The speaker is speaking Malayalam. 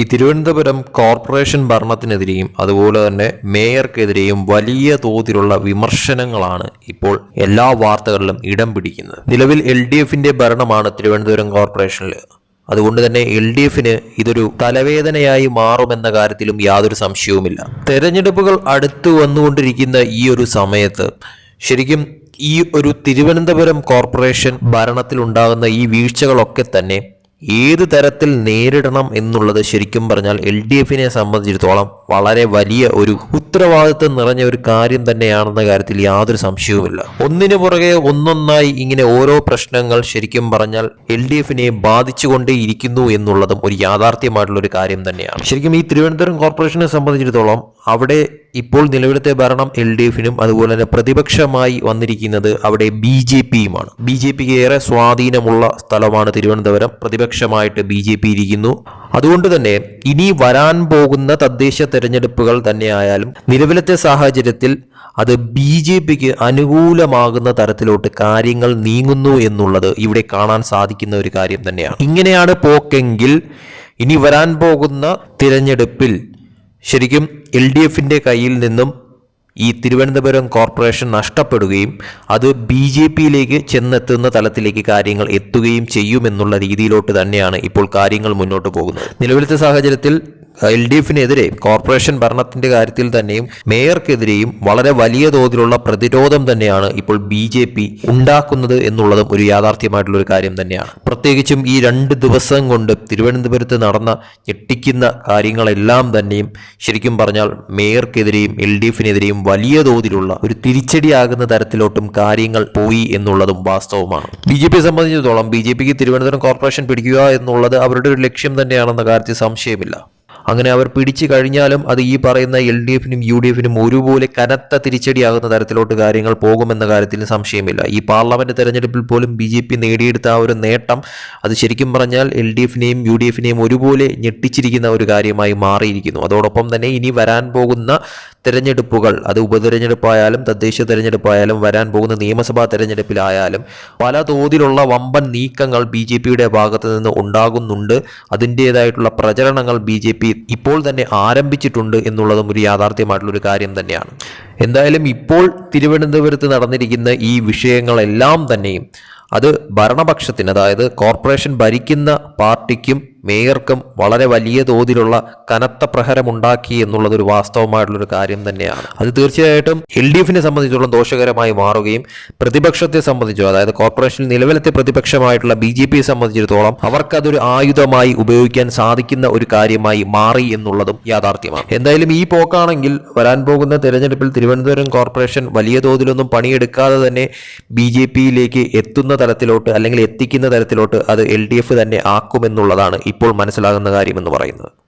ഈ തിരുവനന്തപുരം കോർപ്പറേഷൻ ഭരണത്തിനെതിരെയും അതുപോലെ തന്നെ മേയർക്കെതിരെയും വലിയ തോതിലുള്ള വിമർശനങ്ങളാണ് ഇപ്പോൾ എല്ലാ വാർത്തകളിലും ഇടം പിടിക്കുന്നത്. നിലവിൽ എൽ ഡി എഫിന്റെ ഭരണമാണ് തിരുവനന്തപുരം കോർപ്പറേഷനിൽ അതുകൊണ്ട് തന്നെ എൽ ഡി എഫിന് ഇതൊരു തലവേദനയായി മാറുമെന്ന കാര്യത്തിലും യാതൊരു സംശയവുമില്ല. തെരഞ്ഞെടുപ്പുകൾ അടുത്തു വന്നുകൊണ്ടിരിക്കുന്ന ഈ ഒരു സമയത്ത് ശരിക്കും ഈ ഒരു തിരുവനന്തപുരം കോർപ്പറേഷൻ ഭരണത്തിലുണ്ടാകുന്ന ഈ വീഴ്ചകളൊക്കെ തന്നെ ഏത് തരത്തിൽ നേരിടണം എന്നുള്ളത് ശരിക്കും പറഞ്ഞാൽ എൽ ഡി എഫിനെ സംബന്ധിച്ചിടത്തോളം വളരെ വലിയ ഒരു ഉത്തരവാദിത്വം നിറഞ്ഞ ഒരു കാര്യം തന്നെയാണെന്ന കാര്യത്തിൽ യാതൊരു സംശയവുമില്ല. ഒന്നിനു പുറകെ ഒന്നൊന്നായി ഇങ്ങനെ ഓരോ പ്രശ്നങ്ങൾ ശരിക്കും പറഞ്ഞാൽ എൽ ഡി എഫിനെ ബാധിച്ചുകൊണ്ടേയിരിക്കുന്നു എന്നുള്ളതും ഒരു യാഥാർത്ഥ്യമായിട്ടുള്ള ഒരു കാര്യം തന്നെയാണ്. ശരിക്കും ഈ തിരുവനന്തപുരം കോർപ്പറേഷനെ സംബന്ധിച്ചിടത്തോളം അവിടെ ഇപ്പോൾ നിലവിലത്തെ ഭരണം എൽ ഡി എഫിനും അതുപോലെ തന്നെ പ്രതിപക്ഷമായി വന്നിരിക്കുന്നത് അവിടെ ബി ജെ പിയുമാണ്. ബി ജെ പിക്ക് ഏറെ സ്വാധീനമുള്ള സ്ഥലമാണ് തിരുവനന്തപുരം. പ്രതിപക്ഷമായിട്ട് ബി ജെ പി ഇരിക്കുന്നു. അതുകൊണ്ട് തന്നെ ഇനി വരാൻ പോകുന്ന തദ്ദേശ തെരഞ്ഞെടുപ്പുകൾ തന്നെയായാലും നിലവിലത്തെ സാഹചര്യത്തിൽ അത് ബി ജെ പിക്ക് അനുകൂലമാകുന്ന തരത്തിലോട്ട് കാര്യങ്ങൾ നീങ്ങുന്നു എന്നുള്ളത് ഇവിടെ കാണാൻ സാധിക്കുന്ന ഒരു കാര്യം തന്നെയാണ്. ഇങ്ങനെയാണ് പോക്കെങ്കിൽ ഇനി വരാൻ പോകുന്ന തിരഞ്ഞെടുപ്പിൽ ശരിക്കും എൽ ഡി എഫിന്റെ കയ്യിൽ നിന്നും ഈ തിരുവനന്തപുരം കോർപ്പറേഷൻ നഷ്ടപ്പെടുകയും അത് ബി ജെ പിയിലേക്ക് ചെന്നെത്തുന്ന തലത്തിലേക്ക് കാര്യങ്ങൾ എത്തുകയും ചെയ്യുമെന്നുള്ള രീതിയിലോട്ട് തന്നെയാണ് ഇപ്പോൾ കാര്യങ്ങൾ മുന്നോട്ട് പോകുന്നത്. നിലവിലത്തെ സാഹചര്യത്തിൽ എൽ ഡി എഫിനെതിരെ കോർപ്പറേഷൻ ഭരണത്തിന്റെ കാര്യത്തിൽ തന്നെയും മേയർക്കെതിരെയും വളരെ വലിയ തോതിലുള്ള പ്രതിരോധം തന്നെയാണ് ഇപ്പോൾ ബി ജെ പി ഉണ്ടാക്കുന്നത് എന്നുള്ളതും ഒരു യാഥാർത്ഥ്യമായിട്ടുള്ള ഒരു കാര്യം തന്നെയാണ്. പ്രത്യേകിച്ചും ഈ രണ്ട് ദിവസം കൊണ്ട് തിരുവനന്തപുരത്ത് നടന്ന ഞെട്ടിക്കുന്ന കാര്യങ്ങളെല്ലാം തന്നെയും ശരിക്കും പറഞ്ഞാൽ മേയർക്കെതിരെയും എൽ ഡി എഫിനെതിരെയും വലിയ തോതിലുള്ള ഒരു തിരിച്ചടിയാകുന്ന തരത്തിലോട്ടും കാര്യങ്ങൾ പോയി എന്നുള്ളതും വാസ്തവമാണ്. ബി ജെ പിയെ സംബന്ധിച്ചിടത്തോളം ബി ജെ പിക്ക് തിരുവനന്തപുരം കോർപ്പറേഷൻ പിടിക്കുക എന്നുള്ളത് അവരുടെ ഒരു ലക്ഷ്യം തന്നെയാണെന്ന കാര്യത്തിൽ സംശയമില്ല. അങ്ങനെ അവർ പിടിച്ചു കഴിഞ്ഞാലും അത് ഈ പറയുന്ന എൽ ഡി എഫിനും യു ഡി എഫിനും ഒരുപോലെ കനത്ത തിരിച്ചടിയാകുന്ന തരത്തിലോട്ട് കാര്യങ്ങൾ പോകുമെന്ന കാര്യത്തിൽ സംശയമില്ല. ഈ പാർലമെന്റ് തെരഞ്ഞെടുപ്പിൽ പോലും ബി ജെ പി നേടിയെടുത്ത ആ ഒരു നേട്ടം അത് ശരിക്കും പറഞ്ഞാൽ എൽ ഡി എഫിനെയും യു ഡി എഫിനെയും ഒരുപോലെ ഞെട്ടിച്ചിരിക്കുന്ന ഒരു കാര്യമായി മാറിയിരിക്കുന്നു. അതോടൊപ്പം തന്നെ ഇനി വരാൻ പോകുന്ന തെരഞ്ഞെടുപ്പുകൾ അത് ഉപതെരഞ്ഞെടുപ്പായാലും തദ്ദേശ തെരഞ്ഞെടുപ്പായാലും വരാൻ പോകുന്ന നിയമസഭാ തെരഞ്ഞെടുപ്പിലായാലും പല തോതിലുള്ള വമ്പൻ നീക്കങ്ങൾ ബി ജെ പിയുടെ ഭാഗത്ത് നിന്ന് ഉണ്ടാകുന്നുണ്ട്. അതിന്റേതായിട്ടുള്ള പ്രചരണങ്ങൾ ബി ജെ പി ഇപ്പോൾ തന്നെ ആരംഭിച്ചിട്ടുണ്ട് എന്നുള്ളതും ഒരു യാഥാർത്ഥ്യമായിട്ടുള്ളൊരു കാര്യം തന്നെയാണ്. എന്തായാലും ഇപ്പോൾ തിരുവനന്തപുരത്ത് നടന്നിരിക്കുന്ന ഈ വിഷയങ്ങളെല്ലാം തന്നെയും അത് ഭരണപക്ഷത്തിന് അതായത് കോർപ്പറേഷൻ ഭരിക്കുന്ന പാർട്ടിക്കും മേയർക്കും വളരെ വലിയ തോതിലുള്ള കനത്ത പ്രഹരമുണ്ടാക്കി എന്നുള്ളത് ഒരു വാസ്തവമായിട്ടുള്ളൊരു കാര്യം തന്നെയാണ്. അത് തീർച്ചയായിട്ടും എൽ ഡി എഫിനെ സംബന്ധിച്ചോളം ദോഷകരമായി മാറുകയും പ്രതിപക്ഷത്തെ സംബന്ധിച്ചോ അതായത് കോർപ്പറേഷനിൽ നിലവിലത്തെ പ്രതിപക്ഷമായിട്ടുള്ള ബി ജെ പിയെ സംബന്ധിച്ചിടത്തോളം അവർക്കതൊരു ആയുധമായി ഉപയോഗിക്കാൻ സാധിക്കുന്ന ഒരു കാര്യമായി മാറി എന്നുള്ളതും യാഥാർത്ഥ്യമാണ്. എന്തായാലും ഈ പോക്കാണെങ്കിൽ വരാൻ പോകുന്ന തെരഞ്ഞെടുപ്പിൽ തിരുവനന്തപുരം കോർപ്പറേഷൻ വലിയ തോതിലൊന്നും പണിയെടുക്കാതെ തന്നെ ബി ജെ പിയിലേക്ക് എത്തുന്ന തലത്തിലോട്ട് അല്ലെങ്കിൽ എത്തിക്കുന്ന തരത്തിലോട്ട് അത് എൽ ഡി എഫ് തന്നെ ആക്കുമെന്നുള്ളതാണ് ഇപ്പോൾ മനസ്സിലാകുന്ന കാര്യമെന്ന് പറയുന്നത്.